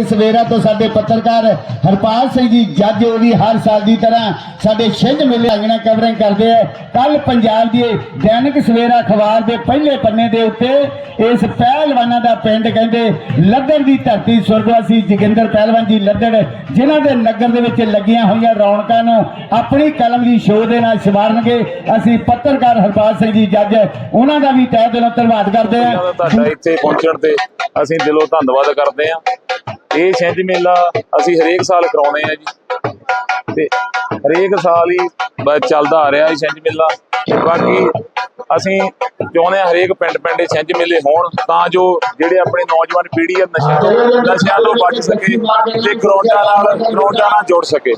ਸਵੇਰਾ ਤੋਂ ਸਾਡੇ ਪੱਤਰਕਾਰ ਹਰਪਾਲ ਸਿੰਘ ਜੀ, ਜੱਜ ਉਹ ਵੀ ਹਰ ਸਾਲ ਦੀ ਤਰ੍ਹਾਂ ਸਾਡੇ ਛਿੰਝ ਮੇਲੇ ਆਗਣਾ ਕਵਰਿੰਗ ਕਰਦੇ ਆ। ਕੱਲ ਪੰਜਾਬ ਦੀ ਦੈਨਿਕ ਸਵੇਰਾ ਅਖਬਾਰ ਦੇ ਪਹਿਲੇ ਪੰਨੇ ਦੇ ਉੱਤੇ ਇਸ ਪਹਿਲਵਾਨਾਂ ਦਾ ਪਿੰਡ ਕਹਿੰਦੇ ਲੱਦੜ ਦੀ ਧਰਤੀ ਸੁਰਗਵਾਸੀ ਜੋਗਿੰਦਰ ਪਹਿਲਵਾਨ ਜੀ ਲੱਦੜ, ਜਿਨ੍ਹਾਂ ਦੇ ਨਗਰ ਦੇ ਵਿੱਚ ਲੱਗੀਆਂ ਹੋਈਆਂ ਰੌਣਕਾਂ ਨੂੰ ਆਪਣੀ ਕਲਮ ਦੀ ਸ਼ੋਅ ਦੇ ਨਾਲ ਸਵਾਰਨਗੇ। ਅਸੀਂ ਪੱਤਰਕਾਰ ਹਰਪਾਲ ਸਿੰਘ ਜੀ, ਜੱਜ, ਉਹਨਾਂ ਦਾ ਵੀ ਤਹਿ ਦਿਲੋਂ ਧੰਨਵਾਦ ਕਰਦੇ ਇਹਨਾਂ ਹਾਂ ਤੁਹਾਡਾ ਇੱਥੇ ਪਹੁੰਚਣ ਤੇ ਅਸੀਂ ਦਿਲੋਂ ਧੰਨਵਾਦ ਕਰਦੇ ਹਾਂ ਇਹ ਛਿੰਝ ਮੇਲਾ ਅਸੀਂ ਹਰੇਕ ਸਾਲ ਕਰਾਉਣੇ ਆ ਜੀ। ਤੇ ਹਰੇਕ ਸਾਲ ਹੀ ਚੱਲਦਾ ਆ ਰਿਹਾ ਇਹ ਛਿੰਝ ਮੇਲਾ। ਬਾਕੀ ਅਸੀਂ ਚਾਹੁੰਦੇ ਹਾਂ ਹਰੇਕ ਪਿੰਡ ਪਿੰਡ ਛਿੰਝ ਮੇਲੇ ਹੋਣ, ਤਾਂ ਜੋ ਜਿਹੜੇ ਆਪਣੇ ਨੌਜਵਾਨ ਪੀੜ੍ਹੀ ਆ, ਨਸ਼ਿਆਂ ਤੋਂ ਨਸ਼ਿਆਂ ਤੋਂ ਬਚ ਸਕੇ ਤੇ ਗਰਾਊਂਡਾਂ ਨਾਲ ਗਰਾਊਂਡਾਂ ਨਾਲ ਜੁੜ ਸਕੇ।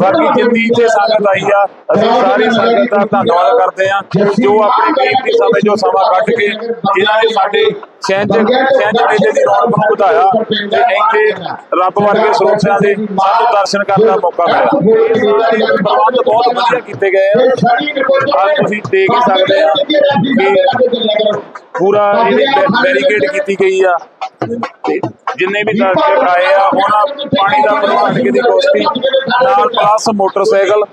ਬਾਕੀ ਜਿੰਨੀ ਇੱਥੇ ਸੰਗਤ ਆਈ ਆ, ਅਸੀਂ ਸਾਰੀ ਸੰਗਤ ਦਾ ਧੰਨਵਾਦ ਕਰਦੇ ਹਾਂ। ਜੋ ਆਪਣੇ ਕੀਮਤੀ ਸਮੇਂ ਜੋ ਸਮਾਂ ਕੱਢ ਕੇ ਜਿਨ੍ਹਾਂ ਨੇ ਸਾਡੇ ਸਹਿਜ ਸਹਿਜ ਮੇਲੇ ਦੀ ਰੌਣਕ ਨੂੰ ਵਧਾਇਆ ਤੇ ਇੱਥੇ ਰੱਬ ਵਰਗੇ ਸਰੋਤਿਆਂ ਦੇ ਸਾਨੂੰ ਦਰਸ਼ਨ ਕਰਨ ਦਾ ਮੌਕਾ ਮਿਲਿਆ। ਇਹ ਸਾਰੇ ਪ੍ਰਬੰਧ ਬਹੁਤ ਵਧੀਆ ਕੀਤੇ ਗਏ ਆ। ਅੱਜ ਤੁਸੀਂ ਦੇਖ ਹੀ ਸਕਦੇ ਆ। ਕਿ ਪੂਰਾ ਇਹਦੀ ਬੈਰੀਕੇਡ ਕੀਤੀ ਗਈ ਆ। ਤੇ ਜਿੰਨੇ ਵੀ ਦਰਸ਼ਕ ਆਏ ਆ, ਉਹਨਾਂ ਪਾਣੀ ਦਾ ਪ੍ਰਬੰਧ ਕੀਤੀ ਕੋਸ਼ਟੀ ਨਾਲ ਪਲੱਸ ਮੋਟਰਸਾਈਕਲ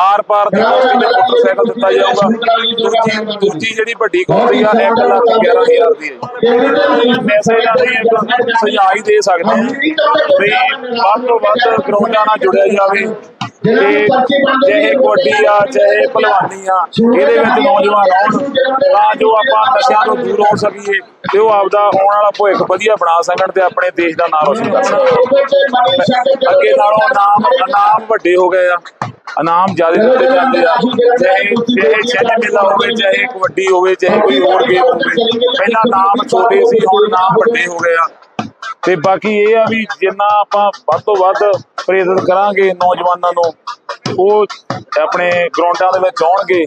ਆਰ ਪਾਰ ਦੀ ਕੋਸ਼ਟੀ ਤੇ ਮੋਟਰਸਾਈਕਲ ਦਿੱਤਾ ਜਾਊਗਾ। ਦੂਜੀ ਦੂਜੀ ਜਿਹੜੀ ਵੱਡੀ ਕੋਸ਼ਟੀ ਆ 1 ਲੱਖ 11000 ਦੀ ਹੈ। ਪੈਸੇ ਇਹਨਾਂ ਦੇ ਇੱਕ ਸੁਝਾਅ ਹੀ ਦੇ ਸਕਦੇ ਆ। ਵੀ ਵੱਧ ਤੋਂ ਵੱਧ ਗਰਾਊਂਡਾਂ ਨਾਲ ਜੁੜਿਆ ਜਾਵੇ। ਤੇ ਚਾਹੇ ਕਬੱਡੀ ਆ ਚਾਹੇ ਭਲਵਾਨੀ ਆ ਇਹਦੇ ਵਿੱਚ ਨੌਜਵਾਨ ਆਉਣ ਤਾਂ ਜੋ ਆਪਾਂ ਨਸ਼ਿਆਂ ਤੋਂ ਦੂਰ ਹੋ ਸਕੀਏ ਤੇ ਉਹ ਆਪਦਾ ਆਉਣ ਵਾਲਾ ਭਵਿੱਖ ਵਧੀਆ ਬਣਾ ਸਕਣ ਤੇ ਆਪਣੇ ਦੇਸ਼ ਦਾ ਨਾਮ ਰੋਸ਼ਨ ਕਰ ਸਕਣ। ਅੱਗੇ ਨਾਲੋਂ ਨਾਮ ਇਨਾਮ ਵੱਡੇ ਹੋ ਗਏ ਆ। ਇਨਾਮ ਜ਼ਿਆਦਾ ਦਿੱਤੇ ਜਾਂਦੇ ਆ। ਚਾਹੇ ਚਾਹੇ ਛੇਲੇ ਮੇਲਾ ਹੋਵੇ ਚਾਹੇ ਕਬੱਡੀ ਹੋਵੇ ਚਾਹੇ ਕੋਈ ਹੋਰ ਗੇਮ ਹੋਵੇ। ਪਹਿਲਾਂ ਨਾਮ ਛੋਟੇ ਸੀ ਹੁਣ ਨਾਮ ਵੱਡੇ ਹੋ ਗਏ ਆ। ਤੇ ਬਾਕੀ ਇਹ ਆ ਵੀ ਜਿੰਨਾ ਆਪਾਂ ਵੱਧ ਤੋਂ ਵੱਧ ਪ੍ਰੇਰਿਤ ਕਰਾਂਗੇ ਨੌਜਵਾਨਾਂ ਨੂੰ ਉਹ ਆਪਣੇ ਗਰਾਊਂਡਾਂ ਦੇ ਵਿੱਚ ਆਉਣਗੇ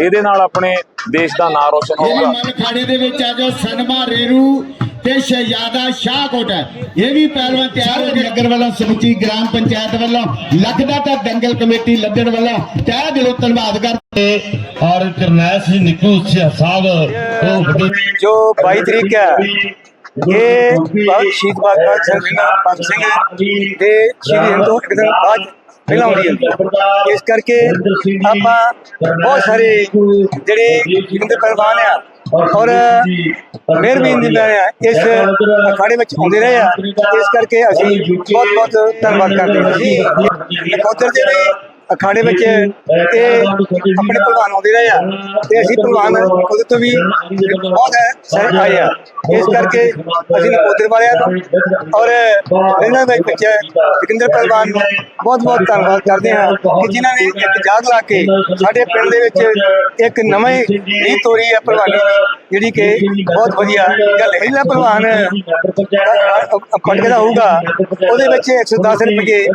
ਇਹਦੇ ਨਾਲ ਆਪਣੇ ਦੇਸ਼ ਦਾ ਨਾਮ ਰੋਸ਼ਨ ਹੋਊਗਾ। ਮਨ ਖਾੜੇ ਦੇ ਵਿੱਚ ਆ ਜੋ ਸਨਮਾ ਰੇਰੂ ਤੇ ਸ਼ਹਿਜ਼ਾਦਾ ਸ਼ਾਹਕੋਟ ਹੈ। ਇਹ ਵੀ ਪਹਿਲਵਾਨ ਤਿਆਰ ਹੋ ਗਏ ਨਗਰ ਵੱਲੋਂ ਸਮੁੱਚੀ ਗ੍ਰਾਮ ਪੰਚਾਇਤ ਵੱਲੋਂ ਲੱਖ ਦਾ ਤਾਂ ਦੰਗਲ ਕਮੇਟੀ ਲੱਦੜ ਵੱਲੋਂ। ਤਹਿ ਦਿਲੋਂ ਧੰਨਵਾਦ ਕਰਦੇ ਔਰ ਕਰਨੈਲ ਸਿੰਘ ਨਿੱਕੂ ਸਾਹਿਬ ਉਹ ਜੋ 22 ਤਰੀਕ ਹੈ ਇਹ ਬਹੁਤ ਸ਼ਹੀਦ ਬਾਬਾ ਸਰਦਾਰ ਭਗਤ ਸਿੰਘ ਦੇ ਸ਼੍ਰੀ ਹਿੰਦੂ ਇੱਕ ਦਿਨ ਬਾਅਦ ਪਹਿਲਾਂ ਹੁੰਦੀ ਹੈ ਇਸ ਕਰਕੇ ਆਪਾਂ ਬਹੁਤ ਸਾਰੇ ਜਿਹੜੇ ਹਿੰਦੂ ਪਹਿਲਵਾਨ ਆ ਔਰ ਮਿਹਰਬਾਨੀ ਦੀ ਮੈਂ ਇਸ ਅਖਾੜੇ ਵਿੱਚ ਆਉਂਦੇ ਰਹੇ ਆ ਇਸ ਕਰਕੇ ਅਸੀਂ ਬਹੁਤ ਬਹੁਤ ਧੰਨਵਾਦ ਕਰਦੇ ਹਾਂ ਜੀ ਨਕੋਦਰ ਦੇ ਵੀ ਅਖਾੜੇ ਵਿੱਚ ਇਹ ਆਪਣੇ ਪਹਿਲਵਾਨ ਆਉਂਦੇ ਰਹੇ ਆ ਤੇ ਅਸੀਂ ਪਹਿਲਵਾਨ ਉਹਦੇ ਤੋਂ ਵੀ ਬਹੁਤ ਸਾਰੇ ਆਏ ਆ। ਇਸ ਕਰਕੇ ਅਸੀਂ ਨਕੋਦਰ ਵਾਲਿਆਂ ਨੂੰ ਔਰ ਇਹਨਾਂ ਦੇ ਵਿੱਚ ਜਗਿੰਦਰ ਪਹਿਲਵਾਨ ਨੂੰ ਬਹੁਤ ਬਹੁਤ ਧੰਨਵਾਦ ਕਰਦੇ ਹਾਂ ਕਿ ਜਿਨ੍ਹਾਂ ਨੇ ਇੱਕ ਜਾਗ ਲਾ ਕੇ ਸਾਡੇ ਪਿੰਡ ਦੇ ਵਿੱਚ ਇੱਕ ਨਵੀਂ ਹੋ ਰਹੀ ਹੈ ਪਹਿਲਵਾਨੀ ਦੀ। ਜਿਹੜੀ ਕਿ ਬਹੁਤ ਵਧੀਆ ਗੱਲ ਹੈ। ਜਿਹੜਾ ਦਾ ਹੋਊਗਾ ਉਹਦੇ ਵਿੱਚ 110 ਰੁਪਏ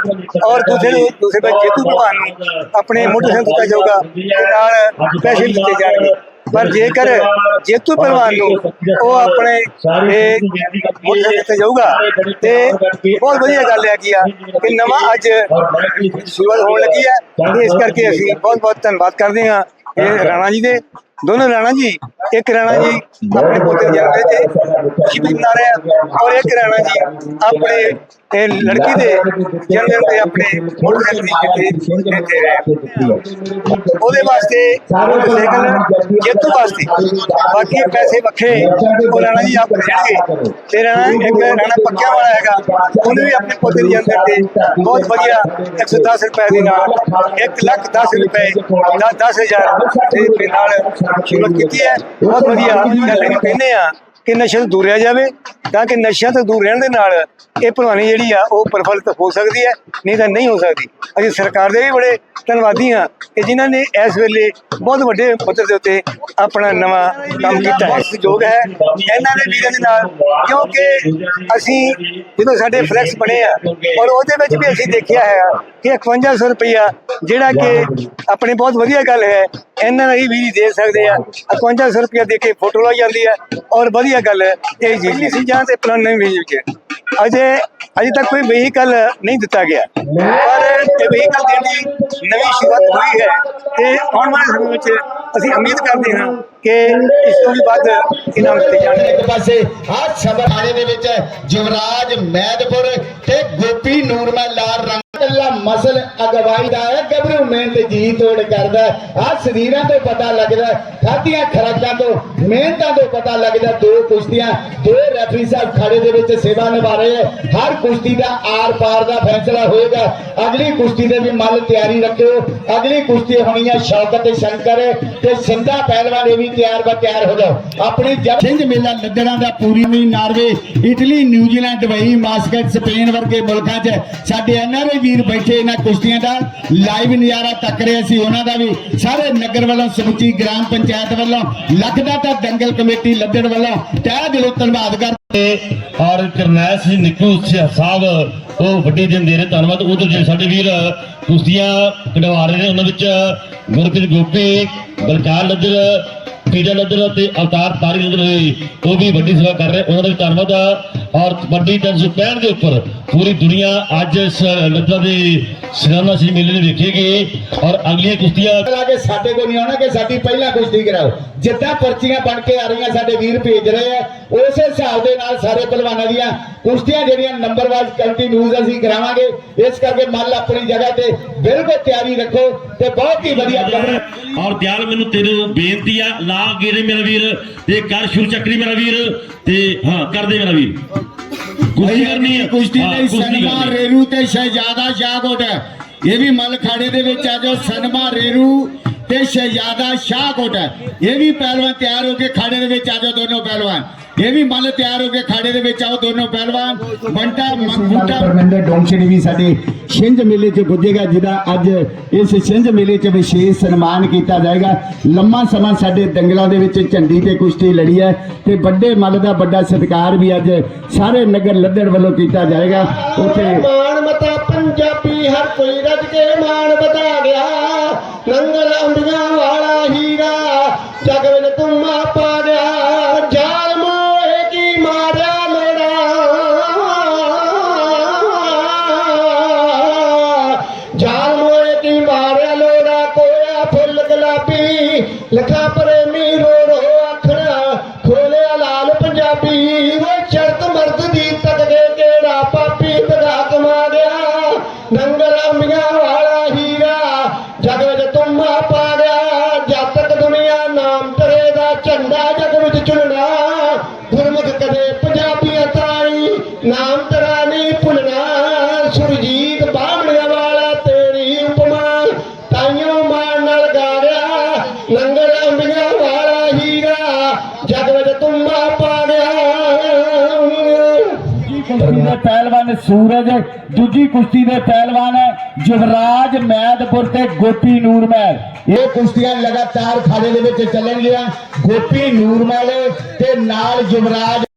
ਔਰ ਦੂਸਰੇ ਨੂੰ- ਦੂਸਰੇ ਵਿੱਚ ਜੇਤੂ ਪਹਿਲਵਾਨ ਨੂੰ ਆਪਣੇ ਮੋਟਰਸਾਈਕਲ ਦਿੱਤਾ ਜਾਊਗਾ ਤੇ ਨਾਲ ਪੈਸੇ ਦਿੱਤੇ ਜਾਣਗੇ। ਪਰ ਜੇਕਰ ਜੇਤੂ ਪਹਿਲਵਾਨ ਨੂੰ ਉਹ ਆਪਣੇ ਇਹ ਮੋਟਰਸਾਈਕਲ ਦਿੱਤਾ ਜਾਊਗਾ ਤੇ ਬਹੁਤ ਵਧੀਆ ਗੱਲ ਹੈ ਕੀ ਆ ਕਿ ਨਵਾਂ ਅੱਜ ਸ਼ੁਰੂਆਤ ਹੋਣ ਲੱਗੀ ਹੈ। ਤੇ ਇਸ ਕਰਕੇ ਅਸੀਂ ਬਹੁਤ ਬਹੁਤ ਧੰਨਵਾਦ ਕਰਦੇ ਹਾਂ ਇਹ ਰਾਣਾ ਜੀ ਦੇ। ਦੋਨੋਂ ਰਾਣਾ ਜੀ, ਇੱਕ ਰਾਣਾ ਜੀ ਆਪਣੇ ਪੋਤੇ ਦੇ ਤੇ ਖੁਸ਼ੀ ਮਨਾ ਰਹੇ ਔਰ ਇੱਕ ਰਾਣਾ ਜੀ ਆਪਣੇ, ਇਹ ਲੜਕੀ ਦੇ ਜਨਮ ਤੇ ਆਪਣੇ ਮੋਟਰਸਾਈਕਲ ਦੀ ਜਿੱਥੇ ਦੇ ਰਹੇ ਉਹਦੇ ਵਾਸਤੇ ਮੋਟਰਸਾਈਕਲ ਜੇਤੂ ਵਾਸਤੇ ਬਾਕੀ ਪੈਸੇ ਵੱਖਰੇ ਉਹ ਰਾਣਾ ਜੀ ਆਪ ਦੇਣਗੇ। ਤੇ ਰਾਣਾ ਇੱਕ ਰਾਣਾ ਪੱਕਿਆ ਵਾਲਾ ਹੈਗਾ, ਉਹਨੇ ਵੀ ਆਪਣੇ ਪੋਤੇ ਦੇ ਜਨਮ ਦਿਨ ਤੇ ਬਹੁਤ ਵਧੀਆ 110 ਰੁਪਏ ਦੇ ਨਾਲ 1 ਲੱਖ 10 ਰੁਪਏ 10 10000 ਦੇ ਨਾਲ ਸ਼ੁਰੂਆਤ ਕੀਤੀ ਹੈ। ਬਹੁਤ ਵਧੀਆ। ਗੱਲ ਇਹ ਕਹਿੰਦੇ ਆ ਕਿ ਨਸ਼ੇ ਤੋਂ ਦੂਰ ਰਹਿ ਜਾਵੇ ਤਾਂ ਕਿ ਨਸ਼ਿਆਂ ਤੋਂ ਦੂਰ ਰਹਿਣ ਦੇ ਨਾਲ ਇਹ ਭਲਵਾਨੀ ਜਿਹੜੀ ਆ ਉਹ ਪ੍ਰਫੁੱਲਤ ਹੋ ਸਕਦੀ ਹੈ ਨਹੀਂ ਤਾਂ ਨਹੀਂ ਹੋ ਸਕਦੀ। ਅਸੀਂ ਸਰਕਾਰ ਦੇ ਵੀ ਬੜੇ ਧੰਨਵਾਦੀ ਹਾਂ ਕਿ ਜਿਨ੍ਹਾਂ ਨੇ ਇਸ ਵੇਲੇ ਬਹੁਤ ਵੱਡੇ ਪੱਧਰ ਦੇ ਉੱਤੇ ਆਪਣਾ ਨਵਾਂ ਕੰਮ ਕੀਤਾ ਹੈ। ਸਹਿਯੋਗ ਹੈ। ਇਹਨਾਂ ਦੇ ਵੀਰਾਂ ਦੇ ਨਾਲ ਕਿਉਂਕਿ ਅਸੀਂ ਜਦੋਂ ਸਾਡੇ ਫਲੈਕਸ ਬਣੇ ਆ ਔਰ ਉਹਦੇ ਵਿੱਚ ਵੀ ਅਸੀਂ ਦੇਖਿਆ ਹੈ ਕਿ 5100 ਰੁਪਇਆ ਜਿਹੜਾ ਕਿ ਆਪਣੀ ਬਹੁਤ ਵਧੀਆ ਗੱਲ ਹੈ ਇਹਨਾਂ ਲਈ ਵੀ ਦੇ ਸਕਦੇ ਆ। 5100 ਰੁਪਇਆ ਦੇ ਕੇ ਫੋਟੋ ਲਾਈ ਜਾਂਦੀ ਹੈ ਔਰ ਵਧੀਆ ਗੱਲ ਹੈ। ਇਹ ਜੀ ਸੀ ਜਾਂ ਤੇ ਪਲਾਨ ਨਹੀਂ ਵੀ ਕੇ ਅਜੇ ਅਜੇ ਤੱਕ ਕੋਈ ਵਹੀਕਲ ਨਹੀਂ ਦਿੱਤਾ ਗਿਆ। ਪਰ ਇਹ ਵਹੀਕਲ ਦੇਣ ਦੀ ਨਵੀਂ ਸ਼ੁਰੂਆਤ ਹੋਈ ਹੈ, ਤੇ ਆਉਣ ਵਾਲੇ ਸਮੇਂ ਵਿੱਚ ਅਸੀਂ ਉਮੀਦ ਕਰਦੇ ਹਾਂ ਕਿ ਇਸ ਤੋਂ ਵੀ ਵੱਧ ਇਨਾਮ ਦਿੱਤੇ ਜਾਣਗੇ ਇੱਕ ਪਾਸੇ ਆ ਸਬਰਾਣੇ ਦੇ ਵਿੱਚ ਜਵਰਾਜ ਮੈਦਪੁਰ ਤੇ ਗੋਪੀ ਨੂਰਮਲ ਲਾਲ ਕੱਲਾ ਮਸਲ ਅਗਵਾਈ ਦਾ ਹੈ ਗੱਭਰੂ ਮਿਹਨਤ ਜੀ ਤੋੜ ਕਰਦਾ ਆ ਸਰੀਰਾਂ ਤੋਂ ਪਤਾ ਲੱਗਦਾ ਖਾਧੀਆਂ ਖਰਾਕਾਂ ਤੋਂ, ਮਿਹਨਤਾਂ ਤੋਂ ਪਤਾ ਲੱਗਦਾ ਦੋ ਕੁਸ਼ਤੀਆਂ, ਦੋ ਰੈਫਰੀ ਸਾਹਿਬ ਖਾੜੇ ਦੇ ਵਿੱਚ ਸੇਵਾ ਨਿਭਾ ਰਹੇ ਹੈ। ਹਰ ਕੁਸ਼ਤੀ ਦਾ ਆਰ ਪਾਰ ਦਾ ਫੈਸਲਾ ਹੋਏਗਾ। ਅਗਲੀ ਕੁਸ਼ਤੀ ਦੇ ਵੀ ਮੱਲ ਤਿਆਰੀ ਰੱਖਿਓ। ਅਗਲੀ ਕੁਸ਼ਤੀ ਹੋਣੀ ਹੈ ਸ਼ੌਕਤ ਤੇ ਸ਼ੰਕਰ, ਤੇ ਸਿੰਧਾ ਪਹਿਲਵਾਨ ਇਹ ਵੀ ਤਿਆਰ ਬਾ ਤਿਆਰ ਹੋ ਜਾਓ। ਆਪਣੀ ਜਬ ਮੇਲਾ ਲੱਦੜਾਂ ਦਾ ਪੂਰੀ ਵੀ Norway Italy, New Zealand, Dubai, Muscat, Spain ਵਰਗੇ ਮੁਲਕਾਂ 'ਚ ਸਾਡੇ ਐਨਆਰਆਈ ਵੀਰ ਬੈਠੇ ਇਹਨਾਂ ਕੁਸ਼ਤੀਆਂ ਦਾ ਲਾਈਵ ਨਜ਼ਾਰਾ ਤੱਕ ਰਹੇ ਸੀ ਉਹਨਾਂ ਦਾ ਵੀ। ਸਾਰੇ ਨਗਰ ਵੱਲੋਂ, ਸਮੁੱਚੀ ਗ੍ਰਾਮ ਪੰਚਾਇਤ ਵੱਲੋਂ ਲੱਖਦਾ ਤਾਂ ਦੰਗਲ ਕਮੇਟੀ ਲੱਦੜ ਵੱਲੋਂ, ਤਹਿ ਦਿਲੋਂ ਧੰਨਵਾਦ ਕਰਦੇ ਔਰ ਕਰਨੈਲ ਸਿੰਘ ਨਿੱਕੂ ਸਾਹਿਬ, ਉਹ ਵੱਡੇ ਦਿਨ ਦੇ ਰਹੇ ਧੰਨਵਾਦ ਉਧਰ ਜਿਹੜੇ ਸਾਡੇ ਵੀਰ ਕੁਸ਼ਤੀਆਂ ਕਢਵਾ ਰਹੇ ਨੇ, ਉਹਨਾਂ ਵਿੱਚ ਗੁਰਪ੍ਰੀਤ ਗੋਪੀ, ਬਲਕਾਰ ਲੱਦਰ ਪੀਜਾ ਲੱਦਰ ਤੇ ਅਵਤਾਰ ਤਾਰੀ ਲੱਦਰ ਉਹ ਵੀ ਵੱਡੀ ਸੇਵਾ ਕਰ ਰਹੇ ਉਹਨਾਂ ਦਾ ਵੀ ਧੰਨਵਾਦ। ਔਰ ਕਬੱਡੀ 365 ਦੇ ਉੱਪਰ ਪੂਰੀ ਦੁਨੀਆ ਅੱਜ ਇਸ ਲੱਦਰ ਦੇ ਸਿਰਾਨਾ ਸੀ ਮੇਲੇ ਨੂੰ ਵੇਖੇਗੀ ਔਰ ਅਗਲੀਆਂ ਕੁਸ਼ਤੀਆਂ ਲਾ ਕੇ ਸਾਡੇ ਕੋਲ ਨਹੀਂ ਆਉਣਾ ਕਿ ਸਾਡੀ ਪਹਿਲਾਂ ਕੁਸ਼ਤੀ ਕਰਾਓ। ਜਿੱਦਾਂ ਪਰਚੀਆਂ ਬਣ ਕੇ ਆ ਰਹੀਆਂ ਸਾਡੇ ਵੀਰ ਭੇਜ ਰਹੇ ਆ ਉਸੇ ਹਿਸਾਬ ਦੇ ਨਾਲ ਸਾਰੇ ਪਹਿਲਵਾਨਾਂ ਦੀਆਂ ਕੁਸ਼ਤੀਆਂ ਜਿਹੜੀਆਂ ਨੰਬਰਵਾਈਜ਼ ਕੰਟੀਨਿਊਜ਼ ਅਸੀਂ ਕਰਾਵਾਂਗੇ ਇਸ ਕਰਕੇ ਮੱਲ ਆਪਣੀ ਜਗ੍ਹਾ ਤੇ ਬਿਲਕੁਲ ਤਿਆਰੀ ਰੱਖੋ ਤੇ ਬਹੁਤ ਹੀ ਵਧੀਆ ਕਵਰੇਜ ਔਰ ਦਿਆਲ ਮੈਨੂੰ ਤੈਨੂੰ ਬੇਨਤੀ ਆ ਲਾ ਗੇਰੇ ਮੇਰਾ ਵੀਰ ਤੇ ਕਰ ਸ਼ੁਰ ਚੱਕਰੀ ਮੇਰਾ ਵੀਰ ਤੇ ਹਾਂ ਕਰ ਦੇ ਮੇਰਾ ਵੀਰ। ਕੁਸ਼ਤੀ ਕਰਨੀ ਹੈ ਕੁਸ਼ਤੀ ਹਾਂ, ਲਈ ਕੁਸ਼ਤੀ ਸਨਮਾ ਕਰਨੀ ਹੈ। ਰੇਰੂ ਤੇ ਸ਼ਹਿਜ਼ਾਦਾ ਹੈ। ਇਹ ਵੀ ਮੱਲ ਖਾੜੇ ਦੇ ਵਿੱਚ ਆ ਜਾਓ ਸਨਮਾ ਰੇਰੂ ਤੇ ਸ਼ਹਿਜ਼ਾਦਾ ਸ਼ਾਹਕੋਟ ਹੈ ਇਹ ਵੀ ਪਹਿਲਵਾਨ ਤਿਆਰ ਹੋ ਕੇ ਖਾੜੇ ਦੇ ਵਿੱਚ ਆ ਜਾਓ ਦੋਨੋਂ ਪਹਿਲਵਾਨ ਇਹ ਵੀ ਮੱਲ ਤਿਆਰ ਹੋ ਕੇ ਖਾੜੇ ਦੇ ਵਿੱਚ ਆਓ ਦੋਨੋਂ ਪਹਿਲਵਾਨ ਬੰਟਾ ਮੰਗੂਟਾ ਪਰਮਿੰਦਰ ਡੋਂਗਸ਼ਣੀ ਵੀ ਸਾਡੇ ਛਿੰਝ ਮੇਲੇ 'ਚ ਪੁੱਜੇਗਾ ਜਿਹਦਾ ਅੱਜ ਇਸ ਛਿੰਝ ਮੇਲੇ 'ਚ ਵਿਸ਼ੇਸ਼ ਸਨਮਾਨ ਕੀਤਾ ਜਾਏਗਾ ਲੰਮਾ ਸਮਾਂ ਸਾਡੇ ਦੰਗਲਾਂ ਦੇ ਵਿੱਚ ਝੰਡੀ ਤੇ ਕੁਸ਼ਤੀ ਲੜੀ ਹੈ ਤੇ ਵੱਡੇ ਮੱਲ ਦਾ ਵੱਡਾ ਸਤਿਕਾਰ ਵੀ ਅੱਜ ਸਾਰੇ ਨਗਰ ਲੱਦੜ ਵੱਲੋਂ ਕੀਤਾ ਜਾਏਗਾ ਉੱਥੇ ਮਾਣ ਮਤਾ ਪੰਜਾਬੀ ਹਰ ਕੋਈ ਰੱਜ ਕੇ ਮਾਣ ਬਤਾ ਗਿਆ ਨੰਗਲ ਗੁਲਾਬੀ ਲਖਾ ਪ੍ਰੇਮੀ ਰੋ ਰੋ ਆਖਣਾ, ਖੋਲਿਆ ਲਾਲ ਪੰਜਾਬੀ ਵੇ ਸ਼ਰਤ ਮਰਦ ਦੀ ਤੱਕਦੇ ਕਿਹੜਾ ਪਾਪੀ ਤਗਾ ਕਮਾ ਗਿਆ? ਨੰਗਲ ਅੰਬੀਆਂ ਵਾਲਾ ਹੀਰਾ, ਜਗ ਵਿੱਚ ਤੁਮਾ ਪਾ ਗਿਆ, ਜਦ ਤੱਕ ਦੁਨੀਆ ਨਾਮ ਤੇਰੇ ਦਾ ਝੰਡਾ ਕੁਸ਼ਤੀ ਦੇ ਪਹਿਲਵਾਨ ਸੂਰਜ ਦੂਜੀ ਕੁਸ਼ਤੀ ਦੇ ਪਹਿਲਵਾਨ ਹੈ ਜਵਰਾਜ ਮੈਦਪੁਰ ਤੇ ਗੋਪੀ ਨੂਰਮਹਿਲ। ਇਹ ਕੁਸ਼ਤੀਆਂ ਲਗਾਤਾਰ ਖਾੜੇ ਦੇ ਵਿੱਚ ਚੱਲਣਗੀਆਂ। ਗੋਪੀ ਨੂਰਮਹਿਲ ਤੇ ਨਾਲ ਜਵਰਾਜ